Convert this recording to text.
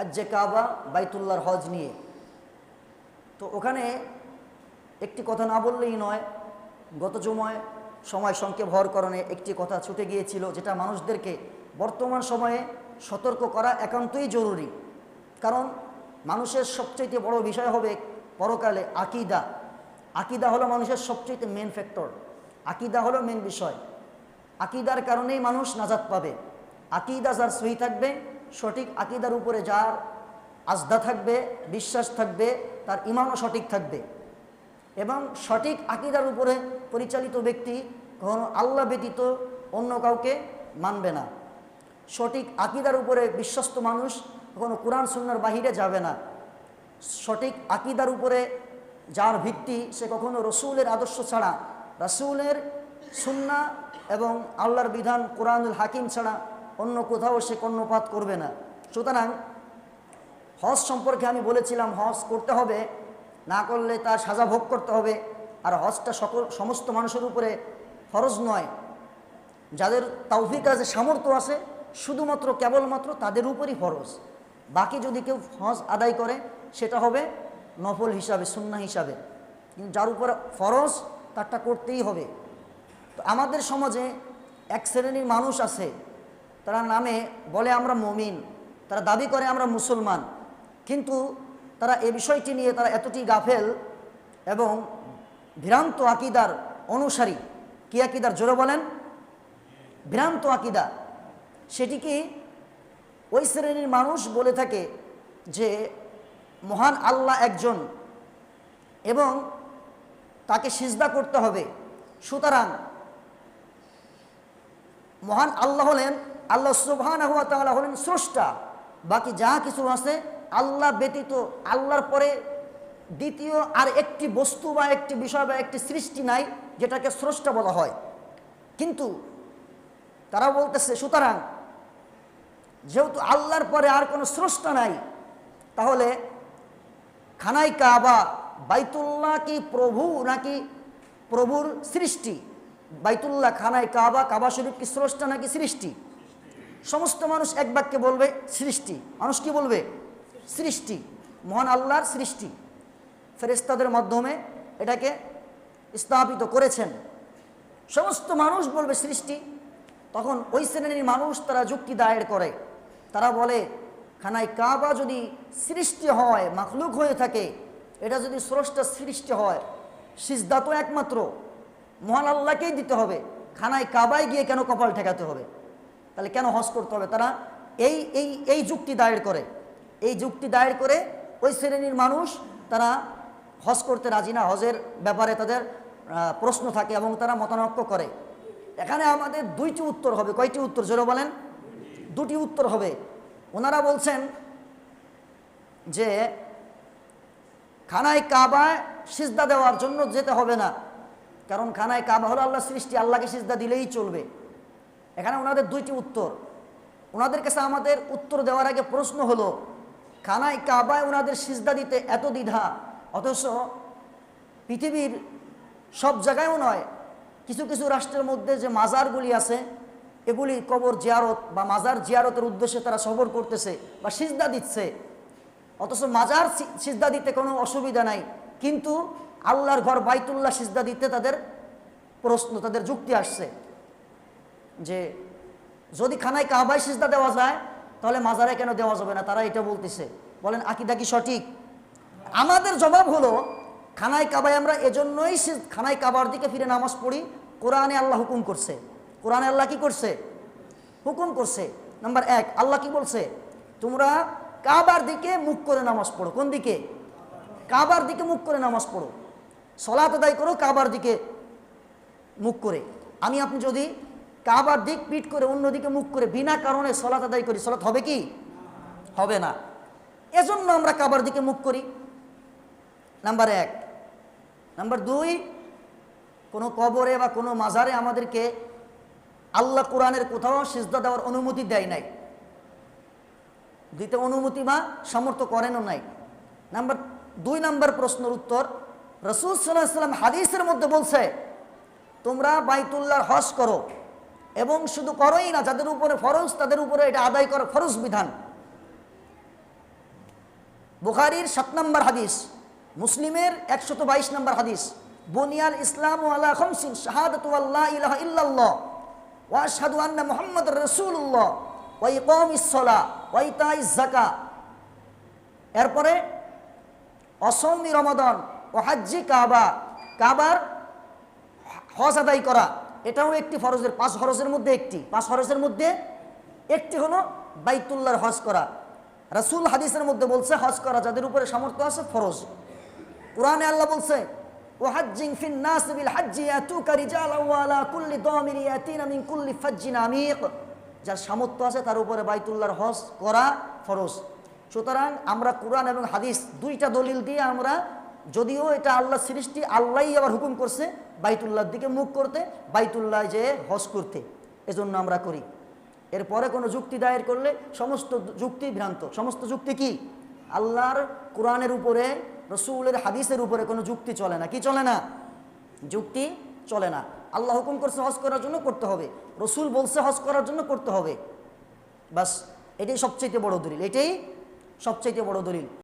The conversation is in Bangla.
হাজ্জে কাবা, বাইতুল্লাহর হজ নিয়ে। তো ওখানে একটি কথা না বললেই নয়, গত জমায় সময় সংক্ষেপ হওয়ার কারণে একটি কথা ছুটে গিয়েছিল, যেটা মানুষদেরকে বর্তমান সময়ে সতর্ক করা একান্তই জরুরি। কারণ মানুষের সবচেয়ে বড় বিষয় হবে পরকালে আকিদা। আকিদা হলো মানুষের সবচেয়ে মেন ফ্যাক্টর আকিদা হলো মেন বিষয়। আকিদার কারণেই মানুষ নাজাত পাবে। আকিদা যার সহি থাকবে সঠিক আকিদার উপরে যার আস্থা থাকবে, বিশ্বাস থাকবে, তার ইমানও সঠিক থাকবে। এবং সঠিক আকিদার উপরে পরিচালিত ব্যক্তি কখনো আল্লাহ ব্যতীত অন্য কাউকে মানবে না। সঠিক আকিদার উপরে বিশ্বস্ত মানুষ কখনো কোরআন সুন্নার বাহিরে যাবে না। সঠিক আকিদার উপরে যার ভিত্তি সে কখনো রসুলের আদর্শ ছাড়া, রসুলের সুন্না এবং আল্লাহর বিধান কোরআনুল হাকিম ছাড়া অন্য কোথাও সে কর্ণপাত করবে না। সুতরাং হজ সম্পর্কে আমি বলেছিলাম, হজ করতে হবে, না করলে তার সাজা ভোগ করতে হবে। আর হজটা সকল, সমস্ত মানুষের উপরে ফরজ নয়। যাদের তৌফিক আছে, সামর্থ্য আছে, শুধুমাত্র, কেবলমাত্র তাদের উপরই ফরজ। বাকি যদি কেউ হজ আদায় করে, সেটা হবে নফল হিসাবে সুন্না হিসাবে। কিন্তু যার উপরে ফরজ, তারটা করতেই হবে। তো আমাদের সমাজে এক শ্রেণির মানুষ আছে তারা নামে, বলে, আমরা মমিন। তারা দাবি করে, আমরা মুসলমান। কিন্তু তারা এ বিষয়টি নিয়ে তারা এতটি গাফেল এবং ভ্রান্ত আকিদার অনুসারী। কি আকিদার? জোরে বলেন। ভ্রান্ত আকিদা। সেটি কি ওই শ্রেণির মানুষ বলে থাকে যে, মহান আল্লাহ একজন এবং তাকে সিজদা করতে হবে। সুতরাং মহান আল্লাহ হলেন আল্লাহ সুবহান তাআলা হলেন স্রষ্টা। বাকি যা কিছু আছে আল্লাহ ব্যতীত আল্লাহর পরে দ্বিতীয় আর একটি বস্তু বা একটি বিষয় বা একটি সৃষ্টি নাই, যেটাকে স্রষ্টা বলা হয়। কিন্তু তারা বলতেছে, সুতরাং যেহেতু আল্লাহর পরে আর কোনো স্রষ্টা নাই, তাহলে খানাই কাবা বাইতুল্লাহ কি প্রভু নাকি প্রভুর সৃষ্টি? বাইতুল্লাহ, খানায় কাবা কাবা শরীফ কি স্রষ্টা নাকি সৃষ্টি? সমস্ত মানুষ এক বাক্যে বলবে সৃষ্টি। মানুষ কি বলবে? সৃষ্টি। মহান আল্লাহর সৃষ্টি। ফেরেস্তাদের মাধ্যমে এটাকে স্থাপিত করেছেন। সমস্ত মানুষ বলবে সৃষ্টি। তখন ওই শ্রেণির মানুষ তারা যুক্তি দায়ের করে। তারা বলে, খানায় কাবা যদি সৃষ্টি হয়, মাখলুক হয়ে থাকে, এটা যদি স্রষ্টা সৃষ্টি হয়, সিজদা তো একমাত্র। মহান আল্লাহকেই দিতে হবে। খানায় কাবায় গিয়ে কেন কপাল ঠেকাতে হবে? তাহলে কেন হজ করতে হবে? তারা এই এই এই যুক্তি দায়ের করে। এই যুক্তি দায়ের করে ওই শ্রেণির মানুষ তারা হজ করতে রাজি না। হজের ব্যাপারে তাদের প্রশ্ন থাকে এবং তারা মতানক্য করে। এখানে আমাদের দুইটি উত্তর হবে। কয়টি উত্তর? জোরে বলেন। দুটি উত্তর হবে। ওনারা বলছেন যে, খানায় কাবায় সিজদা দেওয়ার জন্য যেতে হবে না। কারণ খানায় কাবা হলো আল্লাহ সৃষ্টি। আল্লাহকে সিজদা দিলেই চলবে। এখানে ওনাদের দুইটি উত্তর। ওনাদের কাছে আমাদের উত্তর দেওয়ার আগে প্রশ্ন হলো, খানায় কাবায় ওনাদের সিজদা দিতে এত দ্বিধা, অথচ পৃথিবীর সব জায়গায়ও নয়, কিছু কিছু রাষ্ট্রের মধ্যে যে মাজারগুলি আছে, এগুলি কবর জিয়ারত বা মাজার জিয়ারতের উদ্দেশ্যে তারা সফর করতেছে বা সিজদা দিচ্ছে। অথচ মাজার সিজদা দিতে কোনো অসুবিধা নাই, কিন্তু আল্লাহর ঘর বাইতুল্লাহ সিজদা দিতে তাদের প্রশ্ন, তাদের যুক্তি আসছে। যে যদি খানায় কাবায় সিজদা দেওয়া যায়, তাহলে মাজারে কেন দেওয়া যাবে না? তারা এটা বলতেছে। বলেন, আকিদা কি সঠিক? আমাদের জবাব হলো, খানায় কাবায় আমরা এজন্যই খানায় কাবার দিকে ফিরে নামাজ পড়ি, কোরআনে আল্লাহ হুকুম করছে। কোরআনে আল্লাহ কি করছে? হুকুম করছে। নাম্বার এক, আল্লাহ কি বলছে? তোমরা কাবার দিকে মুখ করে নামাজ পড়ো। কোন দিকে? কাবার দিকে মুখ করে নামাজ পড়ো। সলাত আদায় করো কাবার দিকে মুখ করে। আমি আপনি যদি কাবার দিক পিট করে অন্যদিকে মুখ করে বিনা কারণে সলাত আদায় করি। সলাত হবে কি? হবে না। এজন্য আমরা কাবার দিকে মুখ করি। নাম্বার এক। নাম্বার দুই, কোনো কবরে বা কোনো মাজারে আমাদেরকে আল্লাহ কোরআনের কোথাও সিজদা দেওয়ার অনুমতি দেয় নাই। দিতে অনুমতি বা সামর্থ্য করেনও নাই। নাম্বার দুই নাম্বার প্রশ্নের উত্তর, রসুল সাল্লাহ সাল্লাম হাদিসের মধ্যে বলছে, তোমরা বাইতুল্লাহর হজ করো। এবং শুধু করোই না, যাদের উপরে ফরজ, তাদের উপরে এটা আদায় করা ফরজ বিধান। বুখারির সাত নম্বর হাদিস, মুসলিমের একশত বাইশ নম্বর হাদিস, বুনিয়াল ইসলাম আলা খমসিন আল্লাহ ইলাহা যাকাত। এরপরে, অসৌমি রমাদন ও কাবা, কাবার হজ আদায় করা। এটাও একটি ফরজের, পাঁচ ফরজের মধ্যে একটি। পাঁচ ফরজের মধ্যে একটি হলো বাইতুল্লাহর হজ করা। রাসুল হাদিসের মধ্যে বলছে, হজ করা যাদের উপরে সামর্থ্য আছে ফরজ। কোরআনে আল্লাহ বলছে ও হাজ্জিং ফিন নাস বিল হাজ্জি ইয়াতুকা রিজালান ওয়া আলা কুল্লি দামির ইয়াতিনা মিন কুল্লি ফাজ্জিন আমিক। যার সামর্থ্য আছে তার উপরে বাইতুল্লাহর হজ করা ফরজ। সুতরাং আমরা কোরআন এবং হাদিস দুইটা দলিল দিয়ে আমরা, যদিও এটা আল্লাহ সৃষ্টি, আল্লাহই আবার হুকুম করছে বাইতুল্লাহর দিকে মুখ করতে, বাইতুল্লাহ যে হজ করতে। এজন্য আমরা করি। এরপরে কোনো যুক্তি দায়ের করলে সমস্ত যুক্তি ভ্রান্ত। সমস্ত যুক্তি কি? আল্লাহর কোরআনের উপরে, রসুলের হাদিসের উপরে কোনো যুক্তি চলে না। কি চলে না? যুক্তি চলে না। আল্লাহ হুকুম করছে হজ করার জন্য করতে হবে। রসুল বলছে হজ করার জন্য করতে হবে। বাস, এটাই সবচেয়ে বড় দলিল। এটাই সবচেয়ে বড় দলিল।